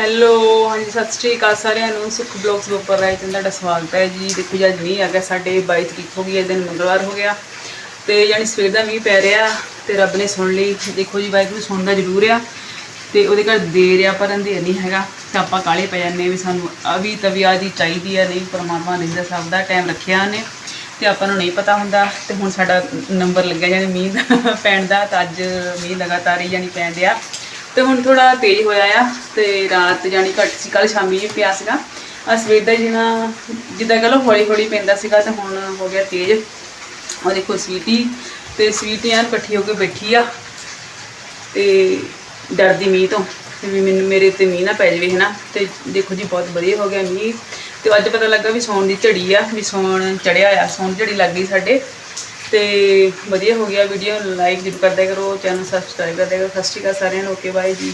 Hello, ਹਾਂਜੀ, ਸਤਿ ਸ਼੍ਰੀ ਅਕਾਲ ਸਾਰਿਆਂ ਨੂੰ। ਸੁਖ ਬਲੌਗਸ ਦੇ ਉੱਪਰ ਰਾਇ ਤੁਹਾਡਾ ਸਵਾਗਤ ਹੈ ਜੀ। ਦੇਖੋ ਜੀ, ਅੱਜ ਮੀਂਹ ਆ ਗਿਆ ਸਾਡੇ 22 ਤਰੀਕ ਹੋ ਗਈ ਹੈ, ਦਿਨ ਮੰਗਲਵਾਰ ਹੋ ਗਿਆ। ਤੇ ਯਾਨੀ ਸਵੇਰ ਦਾ ਮੀਂਹ ਪੈ ਰਿਹਾ ਤੇ ਰੱਬ ਨੇ ਸੁਣ ਲਈ। ਦੇਖੋ ਜੀ, ਵਾਹਿਗੁਰੂ ਸੁਣਦਾ ਜ਼ਰੂਰ ਆ ਤੇ ਉਹਦੇ ਘਰ ਦੇਰ ਆ ਪਰ ਅੰਧੇਰ ਨਹੀਂ ਹੈਗਾ। ਤੇ ਆਪਾਂ ਕਾਲੇ ਪੈ ਜਾਂਦੇ ਵੀ ਸਾਨੂੰ ਆ ਵੀ ਤਵਿਆ ਦੀ ਚਾਹੀਦੀ ਆ, ਨਹੀਂ ਪਰਮਾਤਮਾ ਨੇ ਜਿਹੜਾ ਸਭ ਦਾ ਟਾਈਮ ਰੱਖਿਆ ਨੇ ਤੇ ਆਪਾਂ ਨੂੰ ਨਹੀਂ ਪਤਾ ਹੁੰਦਾ। ਤੇ ਹੁਣ ਸਾਡਾ ਨੰਬਰ ਲੱਗਿਆ ਜਾਨੀ ਮੀਂਹ ਦਾ, ਪੈਣ ਦਾ। ਤਾਂ ਅੱਜ ਮੀਂਹ ਲਗਾਤਾਰ ਹੀ ਜਾਨੀ ਪੈਣ ਡਿਆ। ਤੇ ਹੁਣ ਥੋੜਾ ਤੇਜ਼ ਹੋਇਆ ਆ ਤੇ ਰਾਤ ਜਾਨੀ ਘੱਟ ਸੀ ਕੱਲ ਸ਼ਾਮੀ ਵੀ ਪਿਆ ਸੀਗਾ। ਆ ਸਵੇਰ ਦਾ ਜਿਨਾ, ਜਿੱਦਾਂ ਕਹ ਲਓ ਹੌਲੀ ਹੌਲੀ ਪੈਂਦਾ ਸੀਗਾ ਤੇ ਹੁਣ ਹੋ ਗਿਆ ਤੇਜ਼। ਉਹ ਦੇਖੋ ਸਵੀਟੀ ਤੇ ਸਵੀਟੀ ਯਾਰ ਇਕੱਠੀ ਹੋ ਕੇ ਬੈਠੀ ਆ ਤੇ ਡਰਦੀ ਮੀਂਹ ਤੋਂ ਵੀ ਮੈਨੂੰ, ਮੇਰੇ ਤੇ ਮੀਂਹ ਨਾ ਪੈ ਜਾਵੇ, ਹਨਾ। ਤੇ ਦੇਖੋ ਜੀ, ਬਹੁਤ ਵਧੀਆ ਹੋ ਗਿਆ ਮੀਂਹ। ਤੇ ਅੱਜ ਪਤਾ ਲੱਗਾ ਵੀ ਸੌਣ ਦੀ ਝੜੀ ਆ, ਵੀ ਸੌਣ ਚੜਿਆ ਆ, ਸੌਣ ਝੜੀ ਲੱਗ ਗਈ ਸਾਡੇ। ਤੇ ਵਧੀਆ ਹੋ ਗਿਆ ਵੀਡੀਓ ਲਾਈਕ ਜ਼ਰੂਰ ਕਰਦੇ ਕਰੋ ਚੈਨਲ ਸਬਸਕ੍ਰਾਈਬ ਕਰਦੇ ਕਰੋ। ਸਤਿ ਸ਼੍ਰੀ ਅਕਾਲ ਸਾਰਿਆਂ ਨੂੰ ਓਕੇ ਬਾਏ ਜੀ।